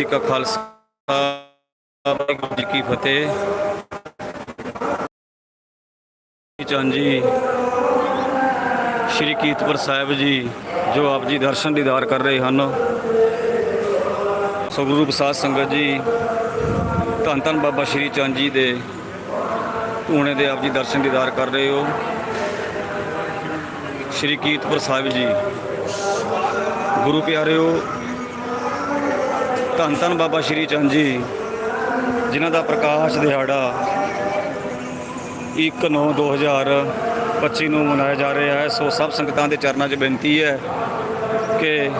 ਜੀ ਕਾ ਖਾਲਸਾ, ਵਾਹਿਗੁਰੂ ਜੀ ਕੀ ਫਤਿਹ। ਚੰਦ ਜੀ, ਸ਼੍ਰੀ ਕੀਰਤਪੁਰ ਸਾਹਿਬ ਜੀ, ਜੋ ਆਪ ਜੀ ਦਰਸ਼ਨ ਦੀਦਾਰ ਕਰ ਰਹੇ ਹਨ। ਸੋ ਗੁਰੂ ਪ੍ਰਸਾਦ ਸੰਗਤ ਜੀ, ਧੰਨ ਧੰਨ ਬਾਬਾ ਸ਼੍ਰੀ ਚੰਦ ਜੀ ਦੇ ਧੂਣੇ ਦੇ ਆਪ ਜੀ ਦਰਸ਼ਨ ਦੀਦਾਰ ਕਰ ਰਹੇ ਹੋ। ਸ਼੍ਰੀ ਕੀਰਤਪੁਰ ਸਾਹਿਬ ਜੀ, ਗੁਰੂ ਪਿਆਰਿਓ ਧੰਨ ਧੰਨ ਬਾਬਾ ਸ਼੍ਰੀ ਚੰਦ ਜੀ, ਜਿਨ੍ਹਾਂ ਦਾ ਪ੍ਰਕਾਸ਼ ਦਿਹਾੜਾ 1/9/2025 ਨੂੰ ਮਨਾਇਆ ਜਾ ਰਿਹਾ ਹੈ। ਸੋ ਸਭ ਸੰਗਤਾਂ ਦੇ ਚਰਨਾਂ 'ਚ ਬੇਨਤੀ ਹੈ ਕਿ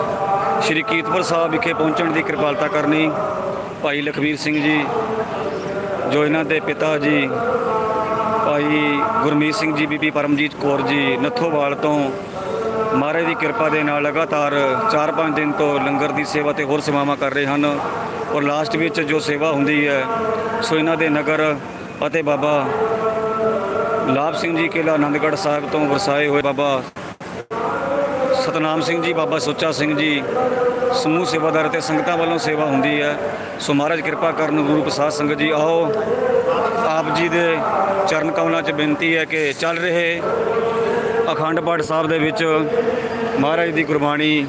ਸ਼੍ਰੀ ਕੀਰਤਪੁਰ ਸਾਹਿਬ ਵਿਖੇ ਪਹੁੰਚਣ ਦੀ ਕਿਰਪਾਲਤਾ ਕਰਨੀ। ਭਾਈ ਲਖਵੀਰ ਸਿੰਘ ਜੀ, ਜੋ ਇਹਨਾਂ ਦੇ ਪਿਤਾ ਜੀ, ਭਾਈ ਗੁਰਮੀਤ ਸਿੰਘ ਜੀ, ਬੀਬੀ ਪਰਮਜੀਤ ਕੌਰ ਜੀ, ਨੱਥੋਵਾਲ ਤੋਂ ਮਹਾਰਾਜ ਦੀ ਕਿਰਪਾ ਦੇ ਨਾਲ ਲਗਾਤਾਰ 4-5 ਦਿਨ ਤੋਂ ਲੰਗਰ ਦੀ ਸੇਵਾ ਤੇ ਹੋਰ ਸੇਵਾਵਾਂ ਕਰ ਰਹੇ ਹਨ ਔਰ ਲਾਸਟ ਵਿੱਚ ਜੋ ਸੇਵਾ ਹੁੰਦੀ ਹੈ, ਸੋ ਇਹਨਾਂ ਦੇ ਨਗਰ ਅਤੇ ਬਾਬਾ ਲਾਭ ਸਿੰਘ ਜੀ ਕਿਲਾ ਆਨੰਦਗੜ੍ਹ ਸਾਹਿਬ ਤੋਂ ਵਰਸਾਏ ਹੋਏ ਬਾਬਾ ਸਤਨਾਮ ਸਿੰਘ ਜੀ, ਬਾਬਾ ਸੁੱਚਾ ਸਿੰਘ ਜੀ, ਸਮੂਹ ਸੇਵਾਦਾਰ ਤੇ ਸੰਗਤਾਂ ਵੱਲੋਂ ਸੇਵਾ ਹੁੰਦੀ ਹੈ। ਸੋ ਮਹਾਰਾਜ ਕਿਰਪਾ ਕਰਨ ਗੁਰੂ ਪ੍ਰਸਾਦ ਸੰਗਤ ਜੀ, ਆਓ ਆਪ ਜੀ ਦੇ ਚਰਨ ਕਮਲਾਂ 'ਚ ਬੇਨਤੀ ਹੈ ਕਿ ਚੱਲ ਰਹੇ ਅਖੰਡ ਪਾਠ ਸਾਹਿਬ ਦੇ ਵਿੱਚ ਮਹਾਰਾਜ ਦੀ ਗੁਰਬਾਣੀ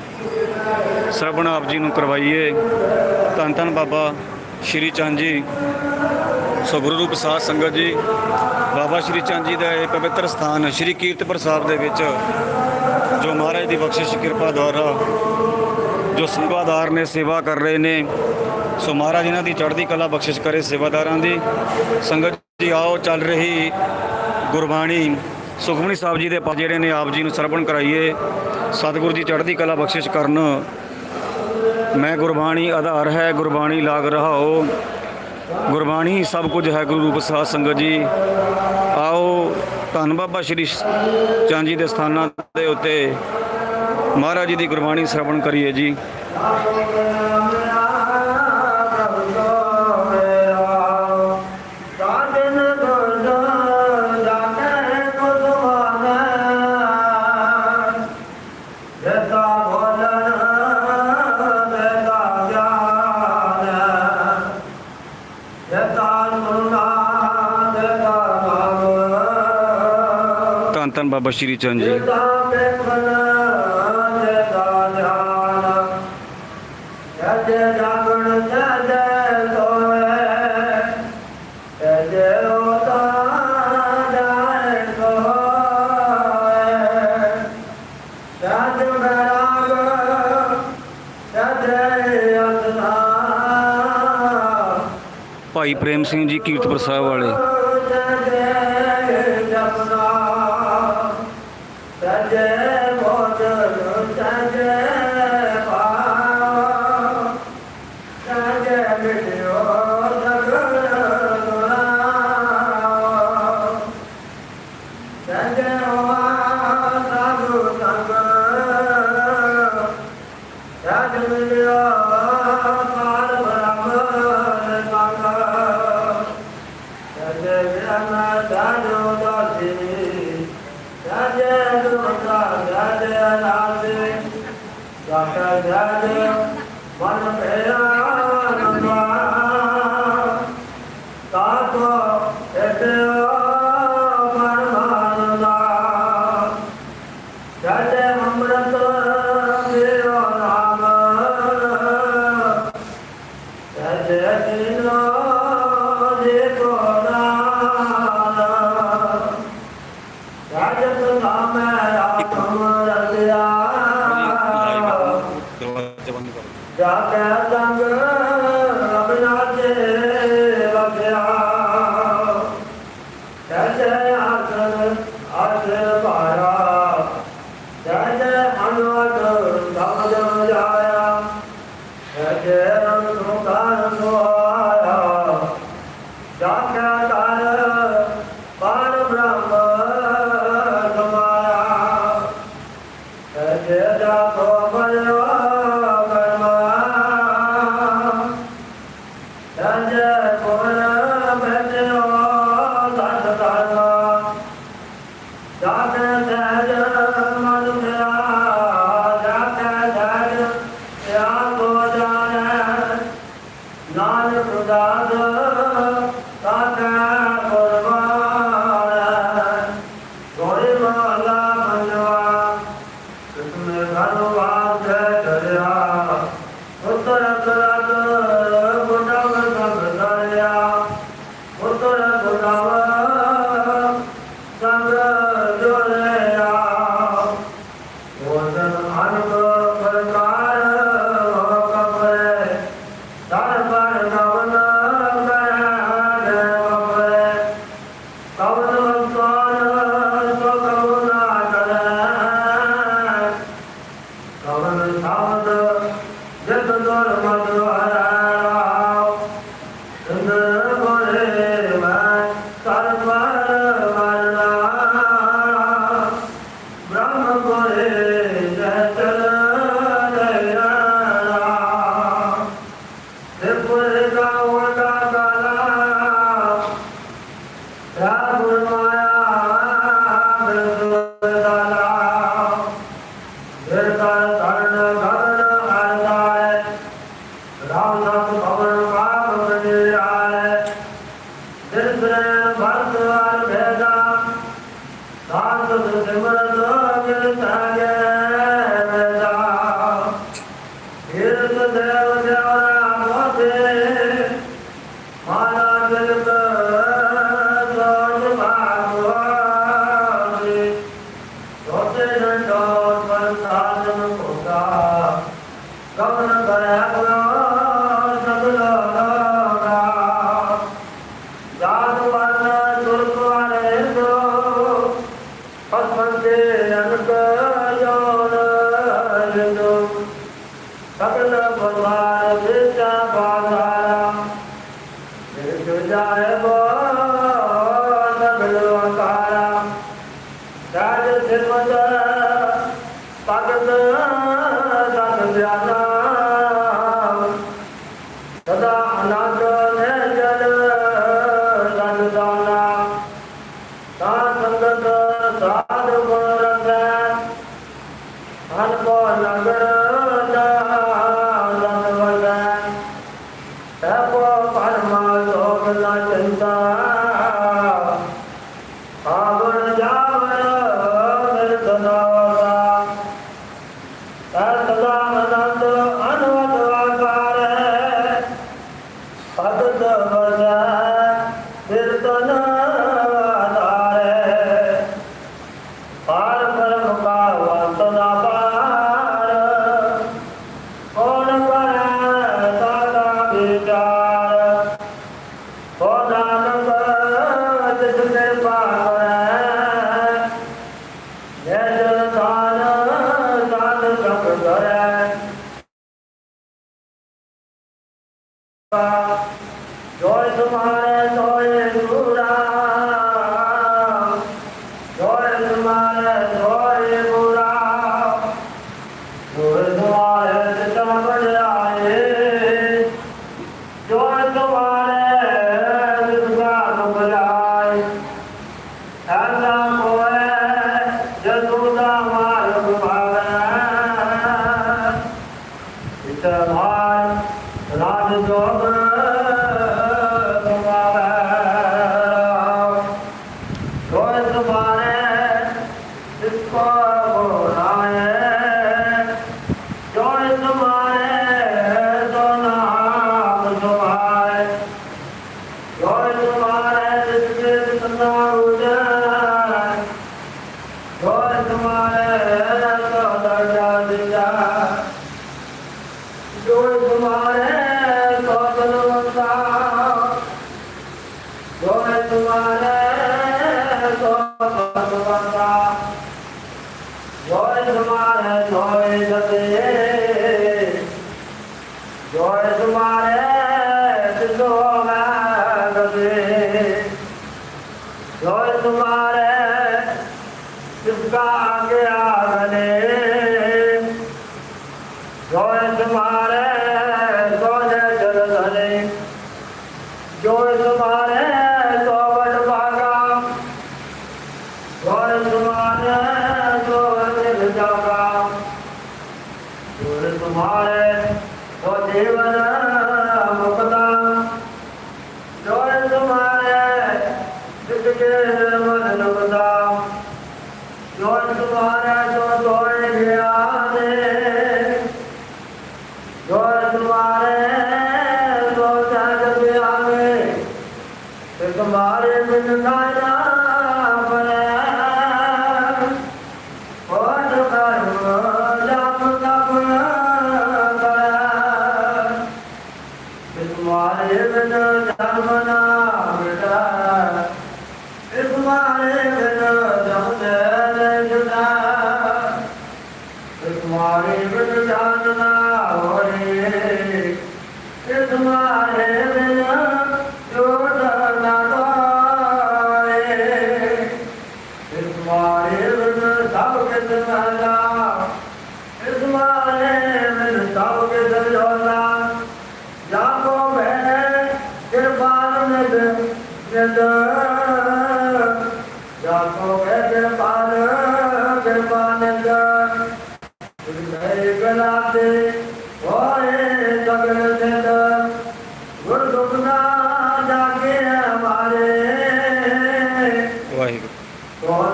ਸਰਵਣ ਆਪ ਜੀ ਨੂੰ ਕਰਵਾਈਏ। ਧੰਨ ਧੰਨ ਬਾਬਾ ਸ਼੍ਰੀ ਚੰਦ ਜੀ ਸੋ ਗੁਰੂ ਰੂਪ ਸਾਧ ਸੰਗਤ ਜੀ, ਬਾਬਾ ਸ਼੍ਰੀ ਚੰਦ ਜੀ ਦਾ ਇਹ ਪਵਿੱਤਰ ਸਥਾਨ ਸ਼੍ਰੀ ਕੀਰਤਪੁਰ ਸਾਹਿਬ ਦੇ ਵਿੱਚ, ਜੋ ਮਹਾਰਾਜ ਦੀ ਬਖਸ਼ਿਸ਼ ਕਿਰਪਾ ਦੁਆਰਾ, ਜੋ ਸੇਵਾਦਾਰ ਨੇ ਸੇਵਾ ਕਰ ਰਹੇ ਨੇ, ਸੋ ਮਹਾਰਾਜ ਇਹਨਾਂ ਦੀ ਚੜ੍ਹਦੀ ਕਲਾ ਬਖਸ਼ਿਸ਼ ਕਰੇ ਸੇਵਾਦਾਰਾਂ ਦੀ। ਸੰਗਤ ਜੀ, ਆਓ ਚੱਲ ਰਹੀ ਗੁਰਬਾਣੀ। ਸੁਖਮਨੀ ਸਾਹਿਬ ਜੀ ਦੇ ਪਾਠ ਜਿਹੜੇ ਨੇ ਆਪ ਜੀ ਨੂੰ ਸਰਵਣ ਕਰਾਈਏ, ਸਤਿਗੁਰੂ ਜੀ ਚੜ੍ਹਦੀ ਕਲਾ ਬਖਸ਼ਿਸ਼ ਕਰਨ। ਮੈਂ ਗੁਰਬਾਣੀ ਆਧਾਰ ਹੈ, ਗੁਰਬਾਣੀ ਲਾਗ ਰਹਾਓ। ਗੁਰਬਾਣੀ ਹੀ ਸਭ ਕੁਝ ਹੈ ਗੁਰੂ ਰੂਪ ਸਾਧ ਸੰਗਤ ਜੀ। ਆਓ, ਧੰਨ ਬਾਬਾ ਸ਼੍ਰੀ ਚੰਦ ਜੀ ਦੇ ਸਥਾਨਾਂ ਦੇ ਉੱਤੇ ਮਹਾਰਾਜ ਜੀ ਦੀ ਗੁਰਬਾਣੀ ਸ਼ਰਵਣ ਕਰੀਏ ਜੀ। ਧੰਨ ਧੰਨ ਬਾਬਾ ਸ਼੍ਰੀ ਚੰਦ ਜੀ। ਭਾਈ ਪ੍ਰੇਮ ਸਿੰਘ ਜੀ ਕੀਰਤਪੁਰ ਸਾਹਿਬ ਵਾਲੇ। ਜੈ ਜੈ ਜੈ ਜੈ ਅਨਵਤ Kavramın sağlığı, Cebbe doğru madru ਬਿਸਰੈ ਭਰਤਵਾਰ ਭੇਦਾ। ਸਾਧ ਸਿਮਰਤ ਮਿਲਤਾ ਜੈ 감사합니다. জয় তোমার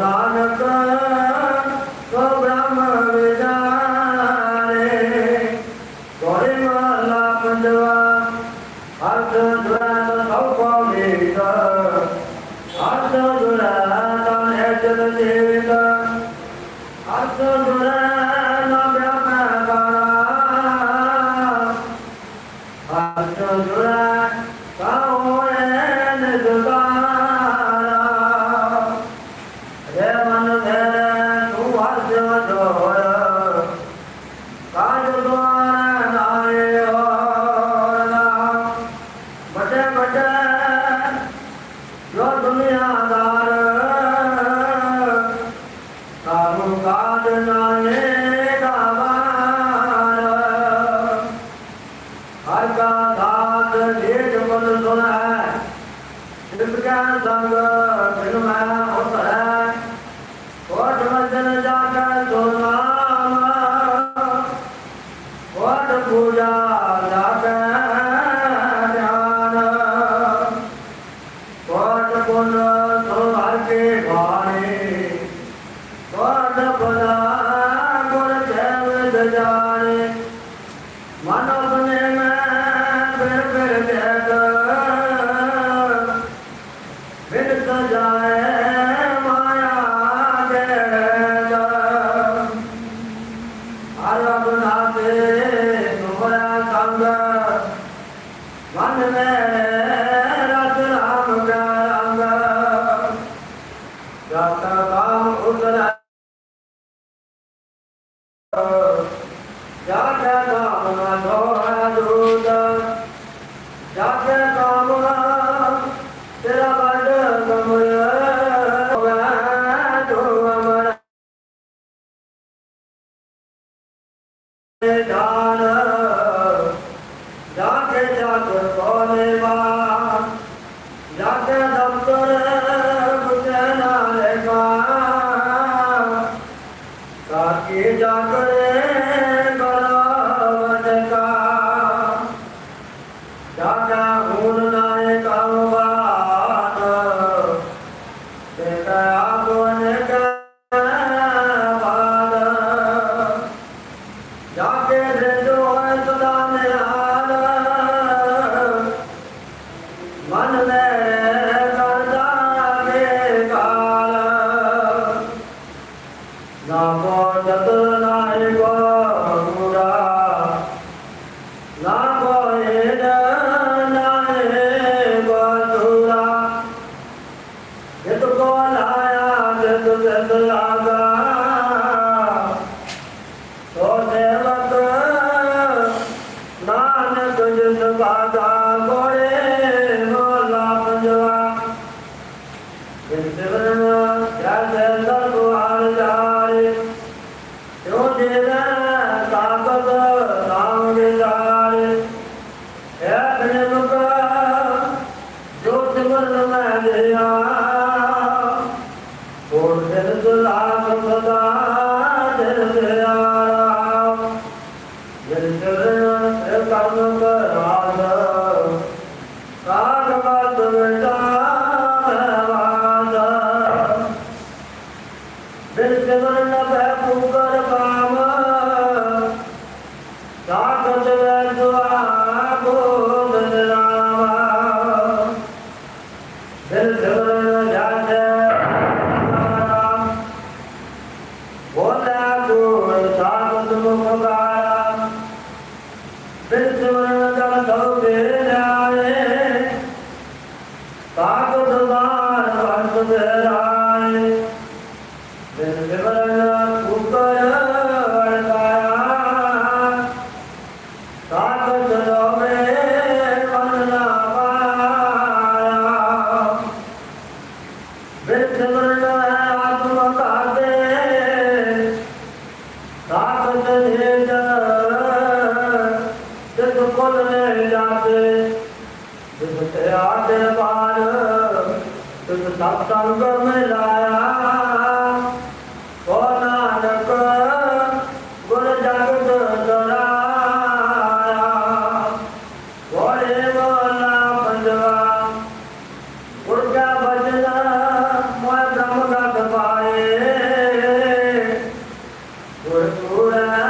ਕੋ Roda, roda. 夏天高。ਸੰਗਮ ਲਾਇਆ ਹੋ ਨਾਨਕ ਗੁਰ ਜਗਤ ਦਰਾਇਆ ਹੋਏ ਵਾਲਾ ਪੰਜਵਾ ਗੁਰਗਾ ਬਜਨਾ ਮੈਂ ਦਮ ਗਦ ਪਾਏ ਗੁਰ ਪੂਰਾ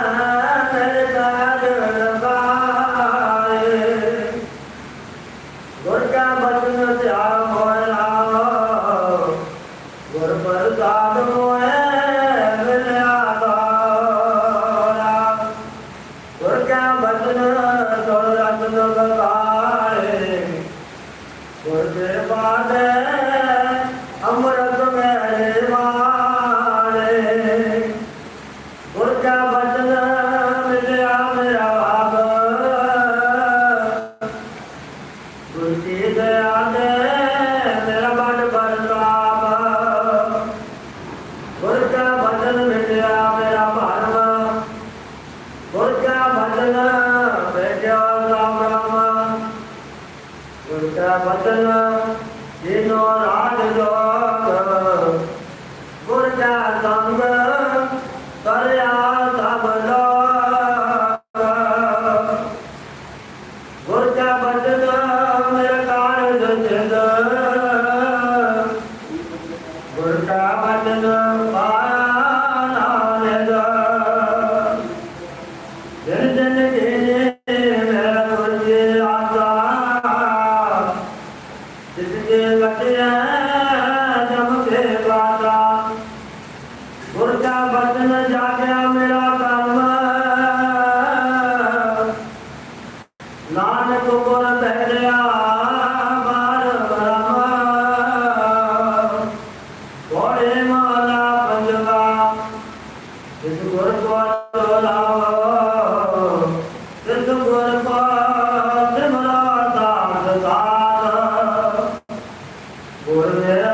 What is Por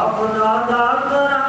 अपना दाता